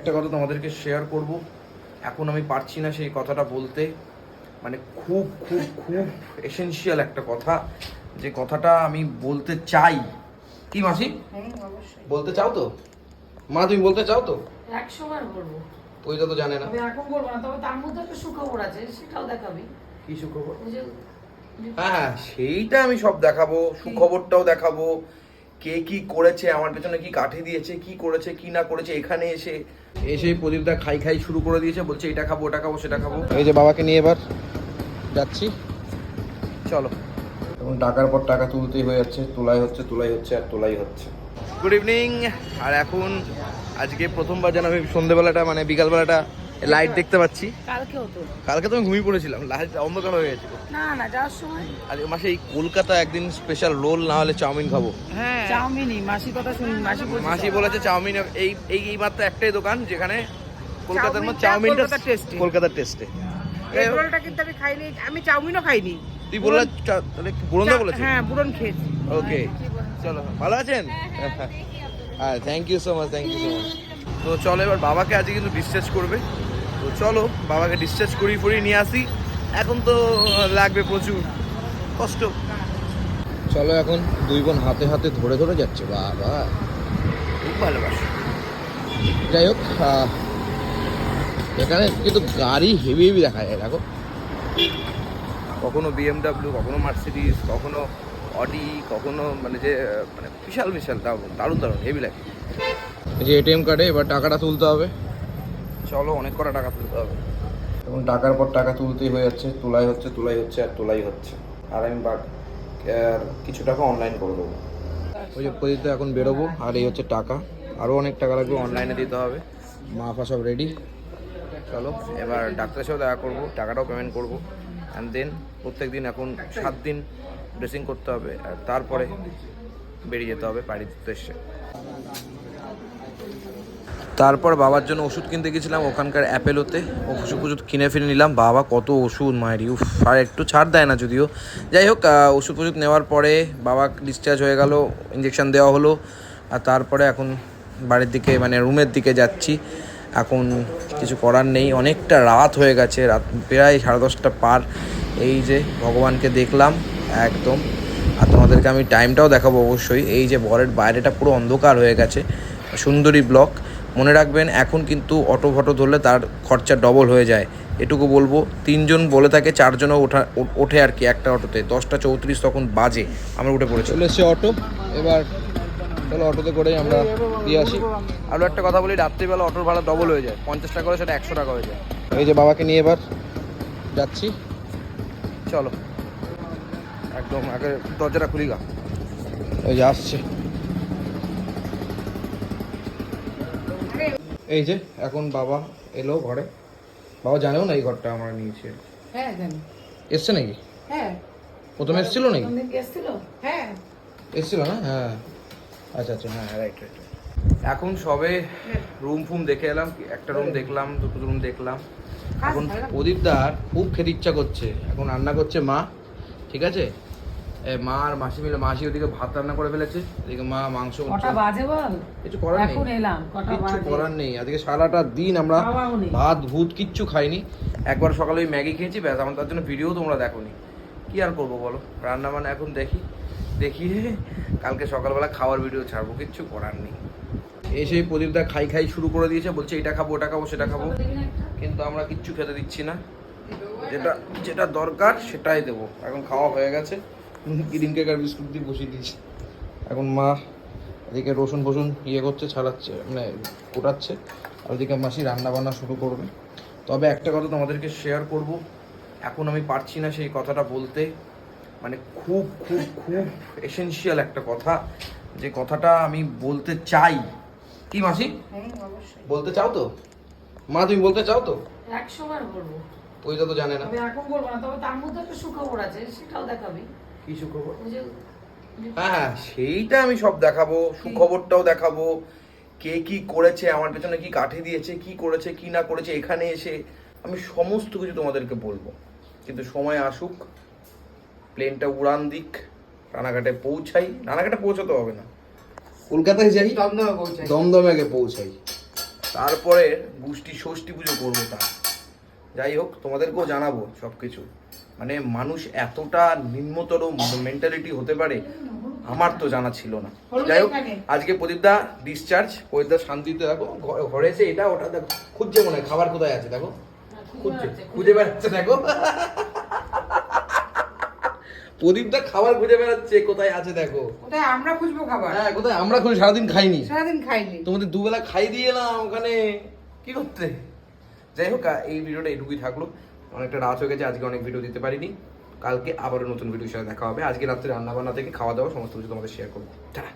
একটা কথা তোমাদেরকে শেয়ার করব। এখন আমি পারছি না সেই কথাটা বলতে। মানে খুব খুব খুব এসেনশিয়াল একটা কথা। যে কথাটা আমি বলতে চাই। কি মাসি? বলতে চাও তো? মা তুমি বলতে চাও তো? বার বলব। ওইটা তো জানে না। এখন বলব না তবে তার মধ্যে একটা সুখবর আছে সেটাও দেখাবি। কি সুখবর? হ্যাঁ হ্যাঁ সেইটা আমি সব দেখাবো সুখবরটাও দেখাবো। কে কি করেছে আমার পেছনে কি কাঠি দিয়েছে কি করেছে কি না করেছে এখানে এসে এসে প্রদীপদা খাই খাই শুরু করে দিয়েছে বলছে এটা খাব ওটা খাব সেটা খাব। এই যে বাবাকে নিয়ে এবার যাচ্ছি। চলো। এবং টাকার পর টাকা তুলতেই হয়ে যাচ্ছে তোলাই হচ্ছে তোলাই হচ্ছে আর তোলাই হচ্ছে। গুড ইভিনিং আর এখন আজকে প্রথমবার যেন আমি সন্ধেবেলাটা মানে বিকালবেলাটা লাইট দেখতে পাচ্ছি। কালকেও তো কালকে তো আমি ঘুমিয়ে পড়েছিলাম লাইট অন্ধকার হয়ে গেছিল। না না যাওয়ার সময় আর মাসে এই কলকাতা একদিন স্পেশাল রোল না হলে চাউমিন খাব। হ্যাঁ। চাউমিনই মাসি কথা শুনি মাসি বলছে মাসি বলেছে চাউমিন এই এই এই মাত্র একটাই দোকান যেখানে কলকাতার মধ্যে চাউমিনটা চাউমিনটা কলকাতার টেস্টে এগ রোলটা কিন্তু আমি খাইনি আমি চাউমিনও খাইনি। তুই বললে তাহলে বুড়ন্দা বলেছে হ্যাঁ বুড়ন খেয়েছি। ওকে চলো ভালো আছেন? হ্যাঁ thank you so much thank you so much তো চলো এবার বাবাকে আজকে কিন্তু ডিসচার্জ করবে। তো চলো বাবাকে ডিসচার্জ করিয়ে ফরিয়ে নিয়ে আসি। এখন তো লাগবে প্রচুর। কষ্ট। চলো এখন দুই বোন হাতে হাতে ধরে ধরে যাচ্ছে বাবা। খুব ভালোবাসে। যাই হোক এখানে কিন্তু গাড়ি হেভি হেভি দেখা যায় দেখো। কখনো বিএমডাব্লিউ কখনো মার্সিডিস কখনো অডি কখনো মানে যে মানে বিশাল বিশাল দারুণ দারুণ দারুণ হেভি লাগে। যে এটিএম কার্ডে এবার টাকাটা তুলতে হবে। চলো, অনেক কটা টাকা তুলতে হবে। এবং টাকার পর টাকা তুলতেই হয়ে যাচ্ছে, তোলাই হচ্ছে তোলাই হচ্ছে আর তোলাই হচ্ছে। আর আমি আর কিছু টাকা অনলাইন করে দেবো। ওই যে প্রদীপ এখন বেরোবো, আর এই হচ্ছে টাকা। আরও অনেক টাকা লাগবে অনলাইনে দিতে হবে। মা ফা সব রেডি চলো, এবার ডাক্তারের সাথে দেখা করব, টাকাটাও পেমেন্ট করব। অ্যান্ড দেন প্রত্যেক দিন এখন সাত দিন ড্রেসিং করতে হবে, আর তারপরে বেরিয়ে যেতে হবে বাড়ির উদ্দেশ্যে তারপর বাবার জন্য ওষুধ কিনতে গেছিলাম ওখানকার অ্যাপেলোতে। ওষুধ ওষুধ কিনে ফিরে নিলাম। বাবা কত ওষুধ, মায়ের, উফ, আর একটু ছাড় দেয় না যদিও। যাই হোক ওষুধ ওষুধ নেওয়ার পরে বাবা ডিসচার্জ হয়ে গেল ইঞ্জেকশান দেওয়া হলো। আর তারপরে এখন বাড়ির দিকে মানে রুমের দিকে যাচ্ছি। এখন কিছু করার নেই। অনেকটা রাত হয়ে গেছে, রাত প্রায় সাড়ে দশটা পার। এই যে ভগবানকে দেখলাম, একদম। আর তোমাদেরকে আমি টাইমটাও দেখাবো অবশ্যই। এই যে বরের বাইরেটা পুরো অন্ধকার হয়ে গেছে, সুন্দরী ব্লক মনে রাখবেন এখন কিন্তু অটো ফটো ধরলে তার খরচা ডবল হয়ে যায়। এটুকু বলব তিনজন বলে থাকে চারজনও ওঠা ওঠে আর কি একটা অটোতে। দশটা চৌত্রিশ তখন বাজে আমরা উঠে পড়েছি। চলে এসছে অটো এবার চলো অটোতে করেই আমরা দিয়ে আসি। আরও একটা কথা বলি রাত্রিবেলা অটোর ভাড়া ডবল হয়ে যায়। পঞ্চাশ টাকা করে সেটা একশো টাকা হয়ে যায়। এই যে বাবাকে নিয়ে এবার যাচ্ছি। চলো। একদম আগে দরজাটা খুলি গা। ওই যে আসছে। এই যে এখন বাবা এলো ঘরে। বাবা জানেও না এই ঘরটা আমরা নিয়েছি। হ্যাঁ জানি। এসছে নাকি? হ্যাঁ। প্রথমে এসেছিল নাকি? এসেছিল। হ্যাঁ। এসেছিল না? হ্যাঁ। আচ্ছা আচ্ছা হ্যাঁ রাইট রাইট এখন সবে রুম ফুম দেখে এলাম একটা রুম দেখলাম দুটো রুম দেখলাম। এখন প্রদীপদার খুব খেতে ইচ্ছা করছে। এখন রান্না করছে মা ঠিক আছে? মা আর মাসি মিলে মাসি ওদিকে ভাত রান্না করে ফেলেছে। এদিকে মা মাংস কটা বাজে বল? কিছু করার নেই। এখন এলাম কটা বাজে? করার নেই। আজকে সারাটা দিন আমরা ভাত ভূত কিচ্ছু খাইনি। একবার সকালে ওই ম্যাগি খেয়েছি ব্যাস আমার তার জন্য ভিডিও তোমরা দেখোনি। কি আর করব বলো? রান্না বান্না এখন দেখি। দেখিয়ে কালকে সকালবেলা খাওয়ার ভিডিও ছাড়বো কিচ্ছু করার নেই। এসেই প্রদীপদা খাই খাই শুরু করে দিয়েছে বলছে এটা খাব ওটা খাব সেটা খাব। কিন্তু আমরা কিচ্ছু খেতে দিচ্ছি না। যেটা যেটা দরকার সেটাই দেবো। এখন খাওয়া হয়ে গেছে। গ্রিন কেক আর বিস্কুট দিয়ে বসিয়ে দিয়েছি। এখন মা এদিকে রসুন ফসুন ইয়ে করছে ছাড়াচ্ছে মানে কোটাচ্ছে আর ওদিকে মাসি রান্না বান্না শুরু করবে। তবে একটা কথা তোমাদেরকে শেয়ার করব। এখন আমি পারছি না সেই কথাটা বলতে। মানে খুব খুব খুব এসেনশিয়াল একটা কথা। যে কথাটা আমি বলতে চাই। কি মাসি? বলতে চাও তো? মা তুমি বলতে চাও তো? বার বলব। ওইটা তো জানে না। তবে এখন বলব না তবে তার মধ্যে একটা সুখবর আছে সেটাও দেখাবি। কি সুখবর? হ্যাঁ হ্যাঁ সেইটা আমি সব দেখাবো সুখবরটাও দেখাবো। কে কি করেছে আমার পেছনে কি কাঠি দিয়েছে কি করেছে কি না করেছে এখানে এসে আমি সমস্ত কিছু তোমাদেরকে বলব। কিন্তু সময় আসুক প্লেনটা উড়ান দিক রানাঘাটে পৌঁছাই। রানাঘাটে পৌঁছাতে হবে না। কলকাতায় যাই দমদমে পৌঁছাই। দমদমে আগে পৌঁছাই। তারপরে বুষ্টি ষষ্ঠী পুজো করব তা। যাই হোক তোমাদেরকেও জানাব সব কিছু মানে মানুষ এতটা নিম্নতর মেন্টালিটি হতে পারে আমার তো জানা ছিল না। যাই হোক। আজকে প্রদীপদা ডিসচার্জ প্রদীপদা শান্তিতে দেখো ঘরে এসে এটা ওটা দেখো খুঁজছে মনে হয় খাবার কোথায় আছে দেখো? খুঁজছে খুঁজে বেড়াচ্ছে। দেখো। প্রদীপদা খাবার খুঁজে বেড়াচ্ছে কোথায় আছে দেখো? কোথায় আমরা খুঁজবো খাবার? হ্যাঁ কোথায়? আমরা খুঁজে সারাদিন খাইনি। সারাদিন খাইনি। তোমাদের দুবেলা খাই দিয়ে এলাম ওখানে। কি করতে? যাই হোক এই ভিডিওটা এটুকুই থাকল। অনেকটা রাত হয়ে গেছে, আজকে অনেক ভিডিও দিতে পারিনি। কালকে আবারও নতুন ভিডিও সাথে দেখা হবে। আজকে রাত্রে রান্নাবান্না থেকে খাওয়া দাওয়া, সমস্ত কিছু তোমাদের শেয়ার করব। টাটা।